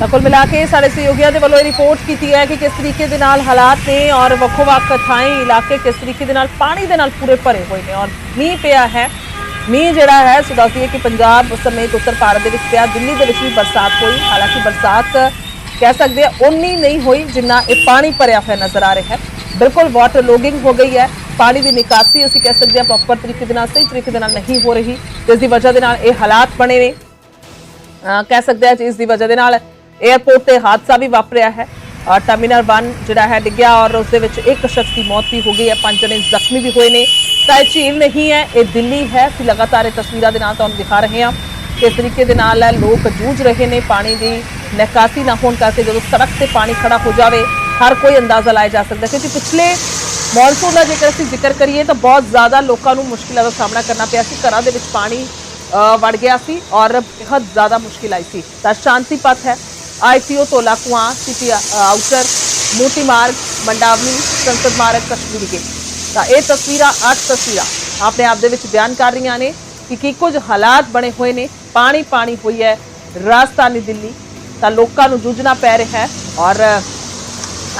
ਤਾਂ ਕੁੱਲ ਮਿਲਾ ਕੇ ਸਾਡੇ ਸਹਿਯੋਗੀਆਂ ਦੇ ਵੱਲੋਂ ਇਹ ਰਿਪੋਰਟ ਕੀਤੀ ਹੈ ਕਿ ਕਿਸ ਤਰੀਕੇ ਦੇ ਨਾਲ ਹਾਲਾਤ ਨੇ ਔਰ ਵੱਖੋ-ਵੱਖ ਥਾਈਂ ਇਲਾਕੇ ਕਿਸ ਤਰੀਕੇ ਦੇ ਨਾਲ ਪਾਣੀ ਦੇ ਨਾਲ ਪੂਰੇ ਭਰੇ ਹੋਏ ਨੇ ਔਰ ਮੀਂਹ ਪਿਆ ਹੈ। ਮੀਂਹ ਜਿਹੜਾ ਹੈ ਸੋ ਦੱਸਦੀਏ ਕਿ ਪੰਜਾਬ ਸਮੇਤ ਉੱਤਰ ਭਾਰਤ ਦੇ ਵਿੱਚ ਪਿਆ, ਦਿੱਲੀ ਦੇ ਵਿੱਚ ਵੀ ਬਰਸਾਤ ਹੋਈ। ਹਾਲਾਂਕਿ ਬਰਸਾਤ ਕਹਿ ਸਕਦੇ ਆ ਉਨੀ ਨਹੀਂ ਹੋਈ ਜਿੰਨਾ ਇਹ ਪਾਣੀ ਭਰਿਆ ਹੋਇਆ ਨਜ਼ਰ ਆ ਰਿਹਾ ਹੈ। ਬਿਲਕੁਲ ਵਾਟਰ ਲੋਗਿੰਗ ਹੋ ਗਈ ਹੈ। ਪਾਣੀ ਦੀ ਨਿਕਾਸੀ ਅਸੀਂ ਕਹਿ ਸਕਦੇ ਹਾਂ ਪ੍ਰੋਪਰ ਤਰੀਕੇ ਦੇ ਨਾਲ, ਸਹੀ ਤਰੀਕੇ ਦੇ ਨਾਲ ਨਹੀਂ ਹੋ ਰਹੀ। ਜਿਸ ਦੀ ਵਜ੍ਹਾ ਦੇ ਨਾਲ ਇਹ ਹਾਲਾਤ ਬਣੇ ਨੇ। ਕਹਿ ਸਕਦੇ ਹਾਂ ਜਿਸ ਦੀ ਵਜ੍ਹਾ ਦੇ ਨਾਲ 에ਅਰਪੋਰਟ ਤੇ ਹਾਦਸਾ ਵੀ ਵਾਪਰਿਆ ਹੈ। ਟਰਮੀਨਲ 1 ਜਿਹੜਾ ਹੈ ਡਿੱਗਿਆ ਔਰ ਉਸ ਦੇ ਵਿੱਚ ਇੱਕ ਸ਼ਖਸ ਦੀ ਮੌਤ ਵੀ ਹੋ ਗਈ ਹੈ। ਪੰਜ ਜਣੇ ਜ਼ਖਮੀ ਵੀ ਹੋਏ ਨੇ। ਤਾਂ ਇਹ ਝੀਲ ਨਹੀਂ ਹੈ, ਇਹ ਦਿੱਲੀ ਹੈ। ਅਸੀਂ ਲਗਾਤਾਰ ਇਹ ਤਸਵੀਰਾਂ ਦੇ ਨਾਲ ਤੁਹਾਨੂੰ ਦਿਖਾ ਰਹੇ ਹਾਂ ਕਿਸ ਤਰੀਕੇ ਦੇ ਨਾਲ ਲੋਕ ਜੂਝ ਰਹੇ ਨੇ। ਪਾਣੀ ਦੀ ਨਿਕਾਸੀ ਨਾ ਹੋਣ ਕਰਕੇ ਜਦੋਂ ਸੜਕ ਤੇ ਪਾਣੀ ਖੜਾ ਹੋ ਜਾਵੇ, ਹਰ ਕੋਈ ਅੰਦਾਜ਼ਾ ਲਾਇਆ ਜਾ ਸਕਦਾ ਕਿਉਂਕਿ ਪਿਛਲੇ ਮੌਨਸੂਨ ਦਾ ਜੇਕਰ ਅਸੀਂ ਜ਼ਿਕਰ ਕਰੀਏ ਤਾਂ ਬਹੁਤ ਜ਼ਿਆਦਾ ਲੋਕਾਂ ਨੂੰ ਮੁਸ਼ਕਿਲਾਂ ਦਾ ਸਾਹਮਣਾ ਕਰਨਾ ਪਿਆ ਸੀ। ਘਰਾਂ ਦੇ ਵਿੱਚ ਪਾਣੀ ਵੜ ਗਿਆ ਸੀ ਔਰ ਬਹੁਤ ਜ਼ਿਆਦਾ ਮੁਸ਼ਕਿਲ ਆਈ ਸੀ। ਤਾਂ ਸ਼ਾਂਤੀ ਪਥ ਹੈ। ਆਈਸੀਓ ਤੋਂ ਲਾਕੂਆ ਸਿਟੀ ਆਊਟਰ ਮੋਤੀ ਮਾਰਗ ਮੰਡਾਵਨੀ ਸੰਸਦ ਮਾਰਗ ਕਸ਼ਮੀਰੀ ਕੇ ਤਾਂ ਇਹ ਤਸਵੀਰਾਂ ਅੱਠ ਤਸਵੀਰਾਂ ਆਪਣੇ ਆਪ ਦੇ ਵਿੱਚ ਬਿਆਨ ਕਰ ਰਹੀਆਂ ਨੇ ਕਿ ਕੀ ਕੁਝ ਹਾਲਾਤ ਬਣੇ ਹੋਏ ਨੇ ਪਾਣੀ ਪਾਣੀ ਹੋਈ ਹੈ ਰਾਜਧਾਨੀ ਦਿੱਲੀ ਤਾਂ ਲੋਕਾਂ ਨੂੰ ਜੂਝਣਾ ਪੈ ਰਿਹਾ ਹੈ ਔਰ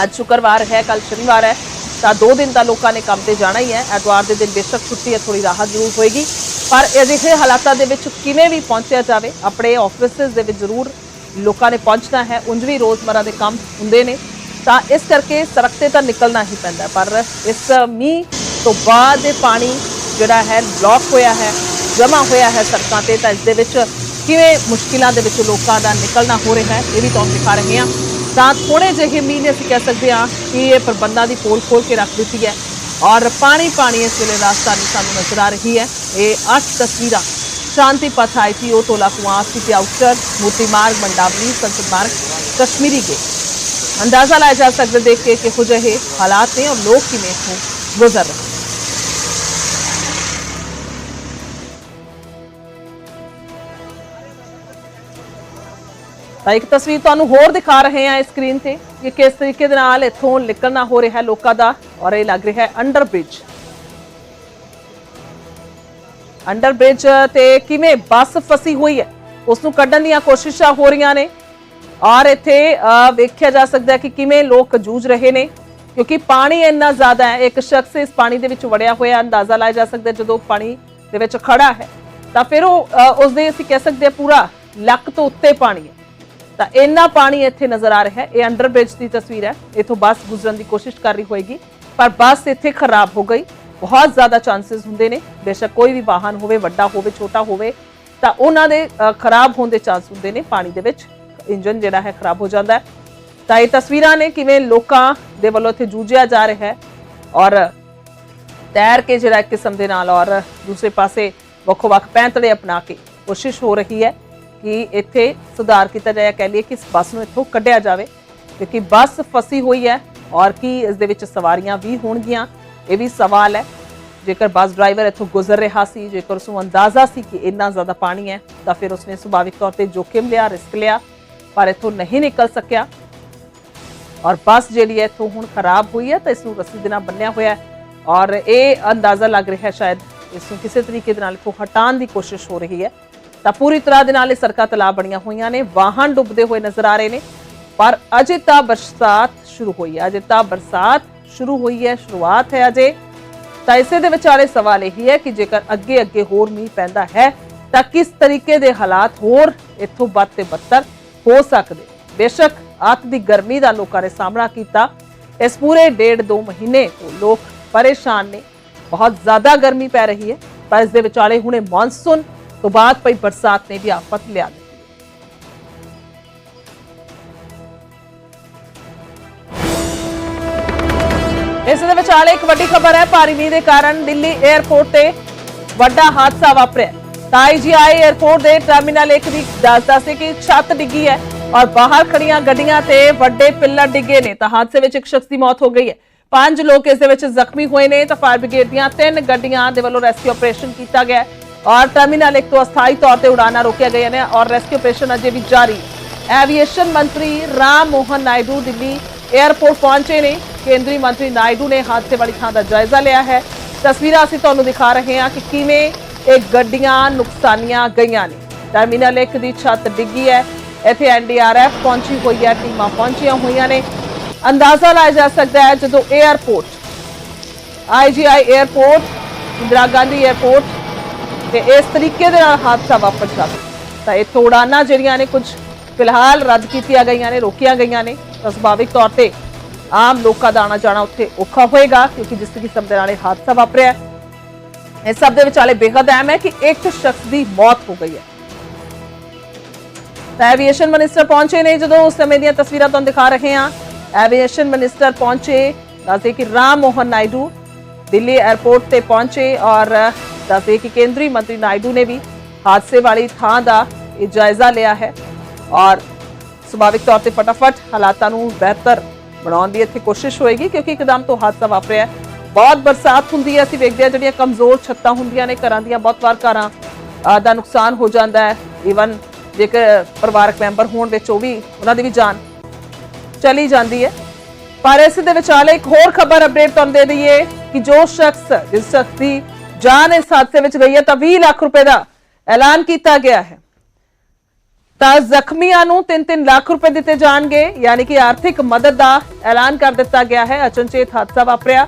ਅੱਜ ਸ਼ੁੱਕਰਵਾਰ ਹੈ ਕੱਲ ਸ਼ਨੀਵਾਰ ਹੈ ਤਾਂ ਦੋ ਦਿਨ ਤਾਂ ਲੋਕਾਂ ਨੇ ਕੰਮ ਤੇ ਜਾਣਾ ਹੀ ਹੈ ਐਤਵਾਰ ਦੇ ਦਿਨ ਬੇਸ਼ੱਕ ਛੁੱਟੀ ਹੈ ਥੋੜੀ ਰਾਹਤ ਜ਼ਰੂਰ ਹੋਏਗੀ ਪਰ ਅਜਿਹੇ ਹਾਲਾਤਾਂ ਦੇ ਵਿੱਚ ਕਿਵੇਂ ਵੀ ਪਹੁੰਚਿਆ ਜਾਵੇ ਆਪਣੇ ਆਫਿਸਿਸ ਦੇ ਵਿੱਚ ਜ਼ਰੂਰ ਲੋਕਾਂ ਨੇ ਪਹੁੰਚਣਾ ਹੈ, ਉਂਝ ਵੀ ਰੋਜ਼ਮਰਾ ਦੇ ਕੰਮ ਹੁੰਦੇ ਨੇ, ਤਾਂ ਇਸ ਕਰਕੇ ਸੜਕ ਤੇ ਤਾਂ ਨਿਕਲਣਾ ਹੀ ਪੈਂਦਾ ਪਰ ਇਸ ਮੀਂਹ ਤੋਂ ਬਾਅਦ ਇਹ ਪਾਣੀ ਜਿਹੜਾ ਹੈ ਬਲੌਕ ਹੋਇਆ ਹੈ, ਜਮ੍ਹਾਂ ਹੋਇਆ ਹੈ ਸੜਕਾਂ ਤੇ, ਤਾਂ ਇਸ ਦੇ ਵਿੱਚ ਕਿਵੇਂ ਮੁਸ਼ਕਿਲਾਂ ਦੇ ਵਿੱਚ ਲੋਕਾਂ ਦਾ ਨਿਕਲਣਾ ਹੋ ਰਿਹਾ ਹੈ, ਇਹ ਵੀ ਤੁਹਾਨੂੰ ਦਿਖਾ ਰਹੇ ਹਾਂ। ਤਾਂ ਥੋੜੇ ਜਿਹੇ ਮੀਂਹ ਨੇ ਅਸੀਂ ਕਹਿ ਸਕਦੇ ਹਾਂ ਕਿ ਇਹ ਪ੍ਰਬੰਧਾਂ ਦੀ ਪੋਲ ਖੋਲ ਕੇ ਰੱਖ ਦਿੱਤੀ ਹੈ ਔਰ ਪਾਣੀ ਪਾਣੀ ਇਸ ਵੇਲੇ ਰਾਜਧਾਨੀ ਸਾਨੂੰ ਨਜ਼ਰ ਆ ਰਹੀ ਹੈ। ਇਹ ਅੱਠ ਤਸਵੀਰਾਂ Shanti Path ITO Dhaula Kuan city outer Moti Marg, Mandawali, Sansad ਮਾਰਗ, ਕਸ਼ਮੀਰੀ ਗੇਟ। ਅੰਦਾਜ਼ਾ ਲਾਇਆ ਜਾ ਸਕਦਾ ਦੇਖ ਕੇ ਕਿਹੋ ਜਿਹੇ ਹਾਲਾਤ ਨੇ ਔਰ ਲੋਕ ਕਿਵੇਂ ਇੱਥੋਂ ਗੁਜ਼ਰ ਰਹੇ ਤਾਂ ਇੱਕ ਤਸਵੀਰ ਤੁਹਾਨੂੰ ਹੋਰ ਦਿਖਾ ਰਹੇ ਹਾਂ ਸਕਰੀਨ ਤੇ ਕਿ ਕਿਸ ਤਰੀਕੇ ਦੇ ਨਾਲ ਇੱਥੋਂ ਨਿਕਲਣਾ ਹੋ ਰਿਹਾ ਲੋਕਾਂ ਦਾ ਔਰ ਇਹ ਲੱਗ ਰਿਹਾ ਹੈ under bridge under bridge uh, ਤੇ ਕਿਵੇਂ ਬੱਸ ਫਸੀ ਹੋਈ ਹੈ? ਉਸ ਨੂੰ ਕੱਢਣ ਦੀਆਂ ਕੋਸ਼ਿਸ਼ਾਂ ਹੋ ਰਹੀਆਂ ਨੇ। ਔਰ ਇੱਥੇ ਵੇਖਿਆ ਜਾ ਸਕਦਾ ਹੈ ਕਿ ਕਿਵੇਂ ਲੋਕ ਜੂਝ ਰਹੇ ਨੇ ਕਿਉਂਕਿ ਪਾਣੀ ਇੰਨਾ ਜ਼ਿਆਦਾ ਹੈ ਇੱਕ ਸ਼ਖਸ ਇਸ ਪਾਣੀ ਦੇ ਵਿੱਚ ਵੜਿਆ ਹੋਇਆ ਅੰਦਾਜ਼ਾ ਲਾਇਆ ਜਾ ਸਕਦਾ ਜਦੋਂ ਪਾਣੀ ਦੇ ਵਿੱਚ ਖੜਾ ਹੈ ਤਾਂ ਫਿਰ ਉਹ ਅ, ਉਸ ਦੇ ਅਸੀਂ ਕਹਿ ਸਕਦੇ ਹਾਂ ਪੂਰਾ ਲੱਕ ਤੋਂ ਉੱਤੇ ਪਾਣੀ ਹੈ। ਤਾਂ ਇੰਨਾ ਪਾਣੀ ਇੱਥੇ ਨਜ਼ਰ ਆ ਰਿਹਾ ਹੈ ਇਹ ਅੰਡਰ ਬ੍ਰਿਜ ਦੀ ਤਸਵੀਰ ਹੈ ਇਥੋਂ ਬੱਸ ਗੁਜ਼ਰਨ ਦੀ ਕੋਸ਼ਿਸ਼ ਕਰ ਰਹੀ ਹੋਏਗੀ ਪਰ ਬੱਸ ਇੱਥੇ ਖਰਾਬ ਹੋ ਗਈ। ਬਹੁਤ ਜ਼ਿਆਦਾ ਚਾਂਸਸ ਹੁੰਦੇ ਨੇ। ਬੇਸ਼ੱਕ ਕੋਈ ਵੀ ਵਾਹਨ ਹੋਵੇ, ਵੱਡਾ ਹੋਵੇ, ਛੋਟਾ ਹੋਵੇ, ਤਾਂ ਉਹਨਾਂ ਦੇ ਖਰਾਬ ਹੋਣ ਦੇ ਚਾਂਸ ਹੁੰਦੇ ਨੇ ਪਾਣੀ ਦੇ ਵਿੱਚ। ਇੰਜਨ ਜਿਹੜਾ ਹੈ ਖਰਾਬ ਹੋ ਜਾਂਦਾ ਹੈ। ਤਾਂ ਇਹ ਤਸਵੀਰਾਂ ਨੇ ਕਿਵੇਂ ਲੋਕਾਂ ਦੇ ਵੱਲੋਂ ਇੱਥੇ ਜੂਝਿਆ ਜਾ ਰਿਹਾ ਹੈ ਔਰ ਤੈਰ ਕੇ ਜਿਹੜਾ ਇੱਕ ਕਿਸਮ ਦੇ ਨਾਲ ਔਰ ਦੂਸਰੇ ਪਾਸੇ ਵੱਖੋ ਵੱਖ ਪੈਂਤੜੇ ਅਪਣਾ ਕੇ ਕੋਸ਼ਿਸ਼ ਹੋ ਰਹੀ ਹੈ ਕਿ ਇੱਥੇ ਸੁਧਾਰ ਕੀਤਾ ਜਾਇਆ ਕਹਿ ਲਈਏ ਕਿ ਇਸ ਬੱਸ ਨੂੰ ਇੱਥੋਂ ਕੱਢਿਆ ਜਾਵੇ, ਕਿਉਂਕਿ ਬੱਸ ਫਸੀ ਹੋਈ ਹੈ ਔਰ ਕੀ ਇਸ ਦੇ ਵਿੱਚ ਸਵਾਰੀਆਂ ਵੀ ਹੋਣਗੀਆਂ, ਇਹ ਵੀ ਸਵਾਲ ਹੈ। ਜੇਕਰ ਬੱਸ ਡਰਾਈਵਰ ਇੱਥੋਂ ਗੁਜ਼ਰ ਰਿਹਾ ਸੀ, ਜੇਕਰ ਉਸ ਨੂੰ ਅੰਦਾਜ਼ਾ ਸੀ ਕਿ ਇੰਨਾ ਜ਼ਿਆਦਾ ਪਾਣੀ ਹੈ, ਤਾਂ ਫਿਰ ਉਸਨੇ ਸੁਭਾਵਿਕ ਤੌਰ ਤੇ ਜੋਖਿਮ ਲਿਆ, ਰਿਸਕ ਲਿਆ, ਪਰ ਇੱਥੋਂ ਨਹੀਂ ਨਿਕਲ ਸਕਿਆ। ਔਰ ਬੱਸ ਜਿਹੜੀ ਹੈ ਇੱਥੋਂ ਹੁਣ ਖਰਾਬ ਹੋਈ ਹੈ, ਤਾਂ ਇਸ ਨੂੰ ਰੱਸੀ ਦੇ ਨਾਲ ਬੰਨਿਆ ਹੋਇਆ ਹੈ। ਔਰ ਇਹ ਅੰਦਾਜ਼ਾ ਲੱਗ ਰਿਹਾ ਹੈ ਸ਼ਾਇਦ ਇਸ ਨੂੰ ਕਿਸੇ ਤਰੀਕੇ ਦੇ ਨਾਲ ਇੱਥੋਂ ਹਟਾਉਣ ਦੀ ਕੋਸ਼ਿਸ਼ ਹੋ ਰਹੀ ਹੈ। ਤਾਂ ਪੂਰੀ ਤਰ੍ਹਾਂ ਦੇ ਨਾਲ ਇਹ ਸੜਕਾਂ ਤਲਾਬ ਬਣੀਆਂ ਹੋਈਆਂ ਨੇ, ਵਾਹਨ ਡੁੱਬਦੇ ਹੋਏ ਨਜ਼ਰ ਆ ਰਹੇ ਨੇ। ਪਰ ਅਜੇ ਤਾਂ ਬਰਸਾਤ ਸ਼ੁਰੂ ਹੋਈ ਹੈ, ਅਜੇ ਤਾਂ ਬਰਸਾਤ ਸ਼ੁਰੂ ਹੋਈ ਹੈ, ਸ਼ੁਰੂਆਤ ਹੈ ਅਜੇ। ਤਾਂ ਇਸੇ ਦੇ ਵਿਚਾਲੇ ਸਵਾਲ ਇਹ ਹੈ ਕਿ ਜੇਕਰ ਅੱਗੇ ਅੱਗੇ ਹੋਰ ਮੀਂਹ ਪੈਂਦਾ ਹੈ, ਤਾਂ ਕਿਸ ਤਰੀਕੇ ਦੇ ਹਾਲਾਤ ਹੋਰ ਇੱਥੋਂ ਵੱਧ ਤੇ ਬੱਤਰ ਹੋ ਸਕਦੇ? ਬੇਸ਼ੱਕ ਅੱਤ ਦੀ ਗਰਮੀ ਦਾ ਲੋਕਾਂ ਨੇ ਸਾਹਮਣਾ ਕੀਤਾ। ਇਸ ਪੂਰੇ ਡੇਢ ਦੋ ਮਹੀਨੇ ਤੋਂ ਲੋਕ ਪਰੇਸ਼ਾਨ ਨੇ। ਬਹੁਤ ਜ਼ਿਆਦਾ ਗਰਮੀ ਪੈ ਰਹੀ ਹੈ ਪਰ ਇਸ ਦੇ ਵਿਚਾਲੇ ਹੁਣੇ ਮੌਨਸੂਨ ਤੋਂ ਬਾਅਦ ਪਈ ਬਰਸਾਤ ਨੇ ਵੀ ਆਫਤ ਲਿਆ ਦਿੱਤੀ। ਇਸ ਦੇ ਵਿਚਾਲੇ ਇੱਕ ਵੱਡੀ ਖਬਰ ਹੈ, ਭਾਰੀ ਮੀਂਹ ਦੇ ਕਾਰਨ ਦਿੱਲੀ 에ਅਰਪੋਰਟ ਤੇ ਵੱਡਾ ਹਾਦਸਾ ਵਾਪਰਿਆ ਤਾਂ 에ਅਰਪੋਰਟ ਦੇ ਟਰਮੀਨਲ 1 ਦੀ ਦੱਸਦਾ ਸੀ ਕਿ ਛੱਤ ਡਿੱਗੀ ਹੈ ਔਰ ਬਾਹਰ ਖੜੀਆਂ ਗੱਡੀਆਂ ਤੇ ਵੱਡੇ ਪਿੱਲਰ ਡਿੱਗੇ ਨੇ, ਤਾਂ ਹਾਦਸੇ ਵਿੱਚ ਇੱਕ ਸ਼ਖਸ ਦੀ ਮੌਤ ਹੋ ਗਈ ਹੈ। ਪੰਜ ਲੋਕ ਇਸ ਦੇ ਵਿੱਚ ਜ਼ਖਮੀ ਹੋਏ ਨੇ, ਤਾਂ ਫਾਇਰ ਬ੍ਰਿਗੇਡ ਦੀਆਂ ਤਿੰਨ ਗੱਡੀਆਂ ਦੇ ਵੱਲੋਂ ਰੈਸਕਿਊ ਆਪਰੇਸ਼ਨ ਕੀਤਾ ਗਿਆ ਔਰ ਟਰਮੀਨਲ 1 ਤੋਂ ਅਸਥਾਈ ਤੌਰ ਤੇ ਉਡਾਨਾਂ ਰੋਕੀਆਂ ਗਈਆਂ ਨੇ ਔਰ ਰੈਸਕਿਊ ਆਪਰੇਸ਼ਨ ਅਜੇ ਵੀ ਜਾਰੀ ਐਵੀਏਸ਼ਨ ਮੰਤਰੀ ਰਾਮ ਮੋਹਨ ਨਾਇਡੂ ਦਿੱਲੀ ਏਅਰਪੋਰਟ ਪਹੁੰਚੇ ਨੇ। ਕੇਂਦਰੀ ਮੰਤਰੀ ਨਾਇਡੂ ਨੇ ਹਾਦਸੇ ਵਾਲੀ ਥਾਂ ਦਾ ਜਾਇਜ਼ਾ ਲਿਆ ਹੈ। ਤਸਵੀਰਾਂ ਅਸੀਂ ਤੁਹਾਨੂੰ ਦਿਖਾ ਰਹੇ ਹਾਂ ਕਿ ਕਿਵੇਂ ਇਹ ਗੱਡੀਆਂ ਨੁਕਸਾਨੀਆਂ ਗਈਆਂ ਨੇ। ਟਰਮੀਨਲ 1 ਦੀ ਛੱਤ ਡਿੱਗੀ ਹੈ। ਇੱਥੇ ਐਨਡੀਆਰਐਫ ਪਹੁੰਚੀ ਹੋਈ ਹੈ। ਟੀਮਾਂ ਪਹੁੰਚੀਆਂ ਹੋਈਆਂ ਨੇ। ਅੰਦਾਜ਼ਾ ਲਾਇਆ ਜਾ ਸਕਦਾ ਹੈ ਜਦੋਂ airport IGI airport Indira Gandhi airport ਤੇ ਇਸ ਤਰੀਕੇ ਦੇ ਨਾਲ ਹਾਦਸਾ ਵਾਪਰ ਸਕਦਾ ਤਾਂ ਇਹ ਤੋੜਾਨਾ ਜਿਹੜੀਆਂ ਨੇ ਕੁਝ ਫਿਲਹਾਲ ਰੱਦ ਕੀਤੀਆਂ ਗਈਆਂ ਨੇ, ਰੋਕੀਆਂ ਗਈਆਂ ਨੇ। ਤਾਂ ਸੁਭਾਵਿਕ ਤੌਰ ਤੇ ਆਮ ਲੋਕਾਂ ਦਾ ਆਣਾ ਜਾਣਾ ਉੱਥੇ ਔਖਾ ਹੋਏਗਾ ਕਿਉਂਕਿ ਜਿਸ ਕਿਸਮ ਦੇ ਨਾਲ ਇਹ ਹਾਦਸਾ ਵਾਪਰਿਆ ਹੈ, ਇਸ ਸਭ ਦੇ ਵਿਚਾਲੇ ਬੇਹੱਦ ਅਹਿਮ ਹੈ ਕਿ ਇੱਕ ਸ਼ਖਸ ਦੀ ਮੌਤ ਹੋ ਗਈ ਹੈ। ਤਾਂ ਐਵੀਏਸ਼ਨ ਮਿਨਿਸਟਰ ਪਹੁੰਚੇ ਨੇ। ਜਦੋਂ ਉਸ ਸਮੇਂ ਦੀਆਂ ਤਸਵੀਰਾਂ ਤੁਹਾਨੂੰ ਦਿਖਾ ਰਹੇ ਹਾਂ ਐਵੀਏਸ਼ਨ ਮਿਨਿਸਟਰ ਪਹੁੰਚੇ ਦੱਸਦੇ ਕਿ ਰਾਮ ਮੋਹਨ ਨਾਇਡੂ ਦਿੱਲੀ 에ਅਰਪੋਰਟ ਤੇ ਪਹੁੰਚੇ ਔਰ ਦੱਸਦੇ ਕਿ ਕੇਂਦਰੀ ਮੰਤਰੀ ਨਾਇਡੂ ਨੇ ਵੀ ਹਾਦਸੇ ਵਾਲੀ ਥਾਂ ਦਾ ਇਹ ਜਾਇਜ਼ਾ ਲਿਆ ਹੈ ਔਰ ਸੁਭਾਵਿਕ ਤੌਰ ਤੇ ਫਟਾਫਟ ਹਾਲਾਤਾਂ ਨੂੰ ਬਿਹਤਰ ਬਣਾਉਣ ਦੀ ਇੱਥੇ ਕੋਸ਼ਿਸ਼ ਹੋਏਗੀ, ਕਿਉਂਕਿ ਇੱਕਦਮ ਤੋਂ ਹਾਦਸਾ ਵਾਪਰਿਆ ਬਹੁਤ ਬਰਸਾਤ ਹੁੰਦੀ ਹੈ, ਅਸੀਂ ਵੇਖਦੇ ਹਾਂ ਜਿਹੜੀਆਂ ਕਮਜ਼ੋਰ ਛੱਤਾਂ ਹੁੰਦੀਆਂ ਨੇ, ਘਰਾਂ ਦੀਆਂ ਬਹੁਤ ਵਾਰ ਘਰਾਂ ਦਾ ਨੁਕਸਾਨ ਹੋ ਜਾਂਦਾ ਹੈ। ਈਵਨ ਜੇਕਰ ਪਰਿਵਾਰਕ ਮੈਂਬਰ ਹੋਣ ਵਿੱਚ ਉਹ ਵੀ, ਉਹਨਾਂ ਦੀ ਵੀ ਜਾਨ ਚਲੀ ਜਾਂਦੀ ਹੈ। ਪਰ ਇਸ ਦੇ ਵਿਚਾਲੇ ਇੱਕ ਹੋਰ ਖਬਰ ਅਪਡੇਟ ਤੁਹਾਨੂੰ ਦੇ ਦਈਏ ਕਿ ਜੋ ਸ਼ਖਸ ਜਿਸ ਸ਼ਖਸ ਦੀ ਜਾਨ ਇਸ ਹਾਦਸੇ ਵਿੱਚ ਗਈ ਹੈ, ਤਾਂ 20 ਲੱਖ ਰੁਪਏ ਦਾ ਐਲਾਨ ਕੀਤਾ ਗਿਆ ਹੈ। ਤਾਂ ਜ਼ਖਮੀਆਂ ਨੂੰ 3-3 ਲੱਖ ਰੁਪਏ ਦਿੱਤੇ ਜਾਣਗੇ, ਯਾਨੀ ਕਿ ਆਰਥਿਕ ਮਦਦ ਦਾ ਐਲਾਨ ਕਰ ਦਿੱਤਾ ਗਿਆ ਹੈ। ਅਚਨਚੇਤ ਹਾਦਸਾ ਵਾਪਰਿਆ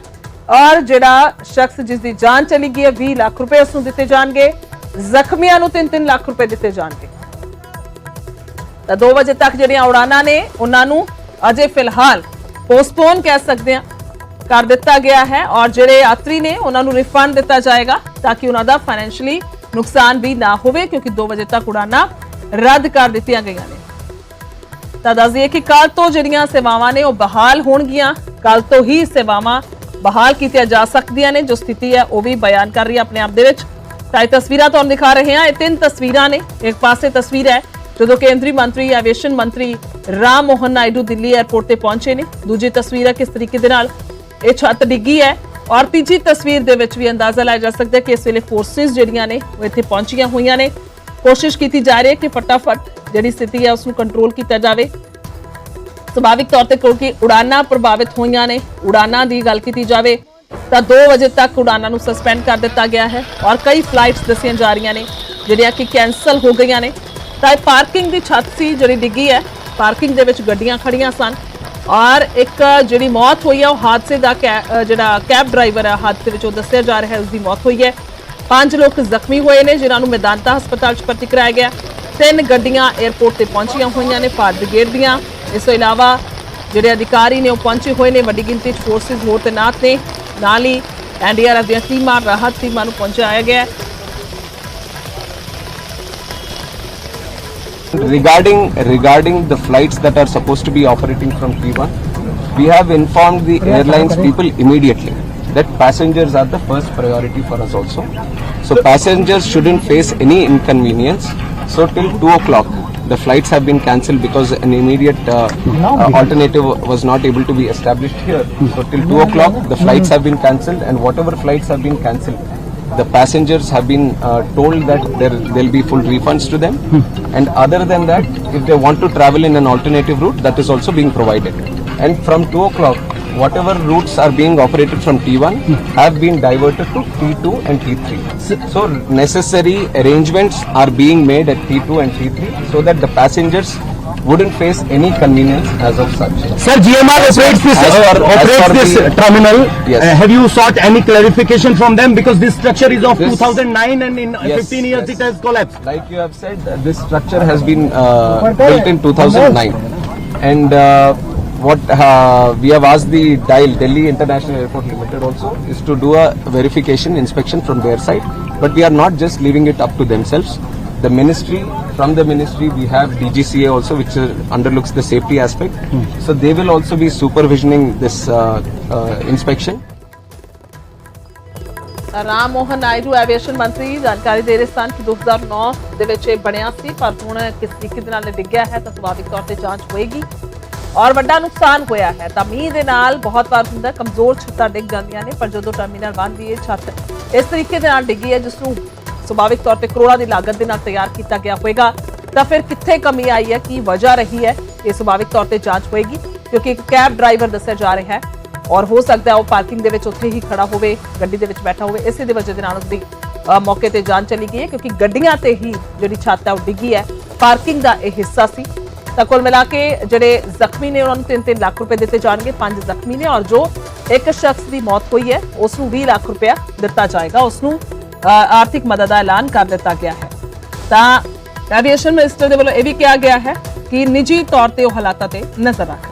ਔਰ ਜਿਹੜਾ ਸ਼ਖਸ ਜਿਸ ਦੀ ਜਾਨ ਚਲੀ ਗਈ ਹੈ 20 ਲੱਖ ਰੁਪਏ ਉਸ ਨੂੰ ਦਿੱਤੇ ਜਾਣਗੇ। ਜ਼ਖਮੀਆਂ ਨੂੰ 3-3 ਲੱਖ ਰੁਪਏ ਦਿੱਤੇ ਜਾਣਗੇ। ਤਾਂ 2 ਵਜੇ ਤੱਕ ਜਿਹੜੀਆਂ ਉਡਾਨਾਂ ਨੇ, ਉਹਨਾਂ ਨੂੰ ਅਜੇ ਫਿਲਹਾਲ ਪੋਸਟਪੋਨ ਕਹਿ ਸਕਦੇ ਹਾਂ ਕਰ ਦਿੱਤਾ ਗਿਆ ਹੈ ਔਰ ਜਿਹੜੇ ਯਾਤਰੀ ਨੇ, ਉਹਨਾਂ ਨੂੰ ਰਿਫੰਡ ਦਿੱਤਾ ਜਾਏਗਾ ਤਾਂ ਕਿ ਉਹਨਾਂ ਦਾ ਫਾਈਨੈਂਸ਼ੀਅਲੀ ਨੁਕਸਾਨ ਵੀ ਨਾ ਹੋਵੇ, ਕਿਉਂਕਿ 2 ਵਜੇ ਤੱਕ ਉਡਾਨਾਂ ਰੱਦ ਕਰ ਦਿੱਤੀਆਂ ਗਈਆਂ ਨੇ। ਤਾਂ ਦੱਸ ਦਈਏ ਕਿ ਕੱਲ ਤੋਂ ਜਿਹੜੀਆਂ ਸੇਵਾਵਾਂ ਨੇ ਉਹ ਬਹਾਲ ਹੋਣਗੀਆਂ। ਕੱਲ ਤੋਂ ਹੀ ਸੇਵਾਵਾਂ ਬਹਾਲ ਕੀਤੀਆਂ ਜਾ ਸਕਦੀਆਂ ਨੇ। ਜੋ ਸਥਿਤੀ ਹੈ, ਉਹ ਵੀ ਬਿਆਨ ਕਰ ਰਹੀ ਹੈ ਆਪਣੇ ਆਪ ਦੇ ਵਿੱਚ। ਤਾਂ ਇਹ ਤਸਵੀਰਾਂ ਤੁਹਾਨੂੰ ਦਿਖਾ ਰਹੇ ਹਾਂ। ਇਹ ਤਿੰਨ ਤਸਵੀਰਾਂ ਨੇ। ਇੱਕ ਪਾਸੇ ਤਸਵੀਰ ਹੈ, ਜਦੋਂ ਕੇਂਦਰੀ ਮੰਤਰੀ, ਐਵੀਏਸ਼ਨ ਮੰਤਰੀ ਰਾਮ ਮੋਹਨ ਨਾਇਡੂ ਦਿੱਲੀ 에ਅਰਪੋਰਟ ਤੇ ਪਹੁੰਚੇ ਨੇ। ਦੂਜੀ ਤਸਵੀਰ ਹੈ ਕਿਸ ਤਰੀਕੇ ਦੇ ਨਾਲ ਇਹ ਛੱਤ ਡਿੱਗੀ ਹੈ। ਔਰ ਤੀਜੀ ਤਸਵੀਰ ਦੇ ਵਿੱਚ ਵੀ ਅੰਦਾਜ਼ਾ ਲਾਇਆ ਜਾ ਸਕਦਾ ਹੈ ਕਿ ਇਸ ਵੇਲੇ ਫੋਰਸਿਸ ਜਿਹੜੀਆਂ ਨੇ, ਉਹ ਇੱਥੇ ਪਹੁੰਚੀਆਂ ਹੋਈਆਂ ਨੇ। ਕੋਸ਼ਿਸ਼ ਕੀਤੀ ਜਾ ਰਹੀ ਹੈ ਕਿ ਫਟਾਫਟ ਜਿਹੜੀ ਸਥਿਤੀ ਹੈ ਉਸ ਨੂੰ ਕੰਟਰੋਲ ਕੀਤਾ ਜਾਵੇ। ਸੁਭਾਵਿਕ ਤੌਰ ਤੇ ਕਿਉਂਕਿ ਉਡਾਨਾਂ ਪ੍ਰਭਾਵਿਤ ਹੋਈਆਂ ਨੇ, ਉਡਾਨਾਂ ਦੀ ਗੱਲ ਕੀਤੀ ਜਾਵੇ ਤਾਂ 2 ਵਜੇ ਤੱਕ ਉਡਾਨਾਂ ਨੂੰ ਸਸਪੈਂਡ ਕਰ ਦਿੱਤਾ ਗਿਆ ਹੈ ਔਰ ਕਈ ਫਲਾਈਟਸ ਦੱਸੀਆਂ ਜਾ ਰਹੀਆਂ ਨੇ, ਜਿਹੜੀਆਂ ਕਿ ਕੈਨਸਲ ਹੋ ਗਈਆਂ ਨੇ। ਤਾਂ ਇਹ ਪਾਰਕਿੰਗ ਦੀ ਛੱਤ ਸੀ, ਜਿਹੜੀ ਡਿੱਗੀ ਹੈ। ਪਾਰਕਿੰਗ ਦੇ ਵਿੱਚ ਗੱਡੀਆਂ ਖੜੀਆਂ ਸਨ ਔਰ ਇੱਕ ਜਿਹੜੀ ਮੌਤ ਹੋਈ ਹੈ, ਉਹ ਹਾਦਸੇ ਦਾ ਕੈ- ਜਿਹੜਾ ਕੈਬ ਡਰਾਈਵਰ ਹੈ, ਹਾਦਸੇ ਵਿੱਚ ਉਹ ਦੱਸਿਆ ਜਾ ਰਿਹਾ ਹੈ ਉਸ ਦੀ ਮੌਤ ਹੋਈ ਹੈ। ਪੰਜ ਲੋਕ ਜ਼ਖਮੀ ਹੋਏ ਨੇ ਜਿਨ੍ਹਾਂ ਨੂੰ ਮੈਦਾਂਤਾ ਹਸਪਤਾਲ 'ਚ ਭਰਤੀ ਕਰਾਇਆ ਗਿਆ। ਤਿੰਨ ਗੱਡੀਆਂ 에ਅਰਪੋਰਟ ਤੇ ਪਹੁੰਚੀਆਂ ਹੋਈਆਂ ਨੇ ਫਾਇਰ ਬ੍ਰਿਗੇਡ ਦੀਆਂ। ਇਸ ਤੋਂ ਇਲਾਵਾ ਜਿਹੜੇ ਅਧਿਕਾਰੀ ਨੇ ਉਹ ਪਹੁੰਚੇ ਹੋਏ ਨੇ ਵੱਡੀ ਗਿਣਤੀ 'ਚ ਫੋਰਸਿਸ ਹੋਰ ਤੈਨਾਤ ਨੇ। ਨਾਲ ਹੀ ਐਨਡੀਆਰਐਫ ਦੀਆਂ ਟੀਮਾਂ ਰਾਹਤ ਟੀਮਾਂ ਨੂੰ ਪਹੁੰਚਾਇਆ ਗਿਆ। Regarding regarding the flights that are supposed to be operating from T1, we have informed the airlines people immediately. That passengers are the first priority for us also. So passengers shouldn't face any inconvenience. So till two o'clock, the flights have been cancelled because an immediate uh, uh, alternative was not able to be established here. So till two o'clock, the flights have been cancelled, and whatever flights have been cancelled, the passengers have been uh, told that there there'll be full refunds to them. And other than that if they want to travel in an alternative route that is also being provided. And from 2 o'clock whatever routes are being operated from T1 have been diverted to T2 and T3 so necessary arrangements are being made at T2 and T3 so that the passengers wouldn't face any convenience as of such Sir, GMR operates this, as per- as operates this the- terminal. Yes. Uh, have you sought any clarification from them? Because this structure is of This- 2009 and in Yes, 15 years yes. it has collapsed. Like you have said, uh, this structure has been uh, built in 2009, and uh, what uh, we have asked the DIAL, Delhi International Airport Limited, also is to do a verification inspection from their side. But we are not just leaving it up to themselves. The ministry, from the ministry, we have DGCA also, which uh, underlooks the safety aspect. So they will also be supervisioning this uh, uh, inspection. Ram Mohan Naidu aviation ਮੰਤਰੀ ਜਾਣਕਾਰੀ ਦੇ ਰਹੇ ਸਨ ਕਿ 2009 ਦੇ ਵਿੱਚ ਇਹ ਬਣਿਆ ਸੀ ਪਰ ਹੁਣ ਕਿਸ ਤਰੀਕੇ ਦੇ ਨਾਲ ਡਿੱਗਿਆ ਹੈ ਤਾਂ ਸੁਭਾਵਿਕ ਤੌਰ ਤੇ ਜਾਂਚ ਹੋਏਗੀ ਔਰ ਵੱਡਾ ਨੁਕਸਾਨ ਹੋਇਆ ਹੈ ਤਾਂ ਮੀਂਹ ਦੇ ਨਾਲ ਬਹੁਤ ਵਾਰ ਹੁੰਦਾ ਕਮਜ਼ੋਰ ਛੱਤਾਂ ਡਿੱਗ ਜਾਂਦੀਆਂ ਨੇ ਪਰ ਜਦੋਂ ਟਰਮੀਨਲ 1 ਦੀ ਇਹ ਛੱਤ ਇਸ ਤਰੀਕੇ ਦੇ ਨਾਲ ਡਿੱਗੀ ਹੈ ਜਿਸ ਨੂੰ ਸੁਭਾਵਿਕ ਤੌਰ ਤੇ ਕਰੋੜਾਂ ਦੀ ਲਾਗਤ ਦੇ ਨਾਲ ਤਿਆਰ ਕੀਤਾ ਗਿਆ ਹੋਵੇਗਾ। ਤਾਂ ਫਿਰ ਕਿੱਥੇ ਕਮੀ ਆਈ ਹੈ? ਕੀ ਵਜ੍ਹਾ ਰਹੀ ਹੈ? ਇਹ ਸੁਭਾਵਿਕ ਤੌਰ ਤੇ ਜਾਂਚ ਹੋਏਗੀ, ਕਿਉਂਕਿ ਇੱਕ ਕੈਬ ਡਰਾਈਵਰ ਦੱਸਿਆ ਜਾ ਰਿਹਾ ਹੈ ਔਰ ਹੋ ਸਕਦਾ ਉਹ ਪਾਰਕਿੰਗ ਦੇ ਵਿੱਚ ਉੱਥੇ ਹੀ ਖੜਾ ਹੋਵੇ, ਗੱਡੀ ਦੇ ਵਿੱਚ ਬੈਠਾ ਹੋਵੇ। ਇਸੇ ਦੀ ਵਜ੍ਹਾ ਦੇ ਨਾਲ ਉਸਦੀ ਮੌਕੇ ਤੇ ਜਾਨ ਚਲੀ ਗਈ ਹੈ, ਕਿਉਂਕਿ ਗੱਡੀਆਂ ਤੇ ਹੀ ਜਿਹੜੀ ਛੱਤ ਹੈ ਉਹ ਡਿੱਗੀ ਹੈ। ਪਾਰਕਿੰਗ ਦਾ ਇਹ ਹਿੱਸਾ ਸੀ। ਤਾਂ ਕੁੱਲ ਮਿਲਾ ਕੇ ਜਿਹੜੇ ਜ਼ਖਮੀ ਨੇ, ਉਹਨਾਂ ਨੂੰ 3-3 ਲੱਖ ਰੁਪਏ ਦਿੱਤੇ ਜਾਣਗੇ, ਪੰਜ ਜ਼ਖਮੀ ਨੇ ਔਰ ਜੋ ਇੱਕ ਸ਼ਖਸ ਦੀ ਮੌਤ ਹੋਈ ਹੈ, ਉਸ ਨੂੰ 20 ਲੱਖ ਰੁਪਇਆ ਦਿੱਤਾ ਜਾਏਗਾ। ਉਸ ਨੂੰ ਆਰਥਿਕ ਮਦਦ ਦਾ ਐਲਾਨ ਕਰ ਦਿੱਤਾ ਗਿਆ ਹੈ। ਤਾਂ ਐਵੀਏਸ਼ਨ ਮਿਨਿਸਟਰ ਦੇ ਵੱਲੋਂ ਇਹ ਵੀ ਕਿਹਾ ਗਿਆ ਹੈ ਕਿ ਨਿੱਜੀ ਤੌਰ ਤੇ ਉਹ ਹਾਲਾਤਾਂ ਤੇ ਨਜ਼ਰ ਰੱਖ